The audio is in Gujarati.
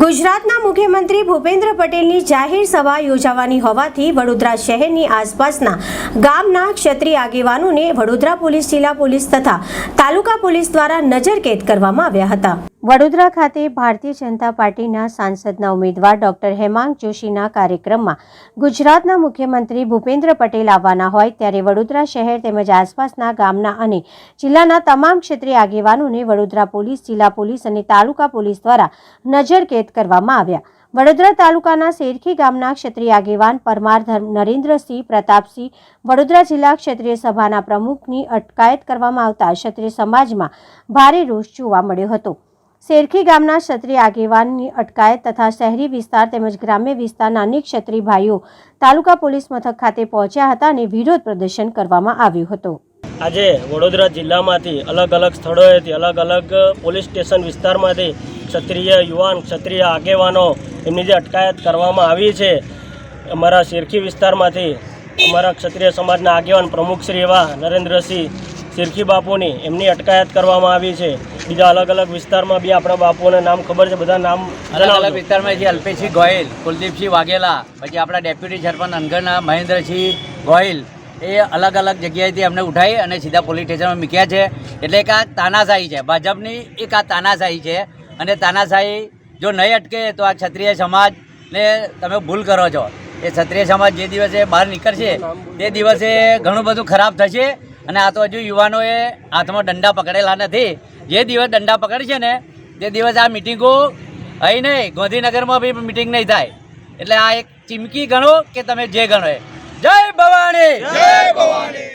ગુજરાતના મુખ્યમંત્રી ભૂપેન્દ્ર પટેલની જાહેર સભા યોજાવાની હોવાથી વડોદરા શહેરની આસપાસના ગામના ક્ષત્રિય આગેવાનોને વડોદરા પોલીસ, જિલ્લા પોલીસ તથા તાલુકા પોલીસ દ્વારા નજરકેદ કરવામાં આવ્યા હતા. વડોદરા ખાતે ભારતીય જનતા પાર્ટીના સાંસદના ઉમેદવાર ડોક્ટર હેમાંગ જોશીના કાર્યક્રમમાં ગુજરાતના મુખ્યમંત્રી ભૂપેન્દ્ર પટેલ આવવાના હોય ત્યારે વડોદરા શહેર તેમજ આસપાસના ગામના અને જિલ્લાના તમામ ક્ષેત્રીય આગેવાનોને વડોદરા પોલીસ, જિલ્લા પોલીસ અને તાલુકા પોલીસ દ્વારા નજરકેદ કરવામાં આવ્યા. વડોદરા તાલુકાના શેરખી ગામના ક્ષત્રિય આગેવાન પરમાર નરેન્દ્રસિંહ પ્રતાપસિંહ વડોદરા જિલ્લા ક્ષત્રિય સભાના પ્રમુખની અટકાયત કરવામાં આવતા ક્ષત્રિય સમાજમાં ભારે રોષ જોવા મળ્યો હતો. શેરખી ગામના ક્ષત્રિય આગેવાનની અટકાયત તથા શહેરી વિસ્તાર તેમજ ગ્રામ્ય વિસ્તારના અનેક ક્ષત્રિય ભાઈઓ તાલુકા પોલીસ મથક ખાતે પહોંચ્યા હતા અને વિરોધ પ્રદર્શન કરવામાં આવ્યું હતું. આજે વડોદરા જિલ્લામાંથી અલગ અલગ સ્થળોએથી અલગ અલગ પોલીસ સ્ટેશન વિસ્તારમાંથી ક્ષત્રિય યુવાન, ક્ષત્રિય આગેવાનો એમની જે અટકાયત કરવામાં આવી છે. અમારા શેરખી વિસ્તારમાંથી અમારા ક્ષત્રિય સમાજના આગેવાન પ્રમુખશ્રી એવા નરેન્દ્રસિંહ શેરખી બાપુની એમની અટકાયત કરવામાં આવી છે. બીજા અલગ અલગ વિસ્તારમાં બી આપણા બાપુઓના નામ ખબર છે બધા નામ અલગ અલગ. વિસ્તારમાં છે અલ્પેશસિંહ ગોહિલ કુલદીપસિંહ વાઘેલા પછી આપણા ડેપ્યુટી સરપંચ અનગરના મહેન્દ્રસિંહ ગોહિલ એ અલગ અલગ જગ્યાએથી અમને ઉઠાવી અને સીધા પોલીસ સ્ટેશનમાં મૂક્યા છે. એટલે એક આ તાનાશાહી છે ભાજપની એક આ તાનાશાહી છે. અને તાનાશાહી જો નહીં અટકે તો આ ક્ષત્રિય સમાજને તમે ભૂલ કરો છો. એ ક્ષત્રિય સમાજ જે દિવસે બહાર નીકળશે તે દિવસે ઘણું બધું ખરાબ થશે. અને આ તો હજુ યુવાનોએ હાથમાં દંડા પકડેલા નથી. જે દિવસ દંડા પકડશે ને, તે દિવસ આ મિટિંગો અહીં નહીં. ગાંધીનગરમાં બી મિટિંગ નહીં થાય. એટલે આ એક ચીમકી ગણો કે તમે જે ગણો એ. જય ભવાની જય ભવાની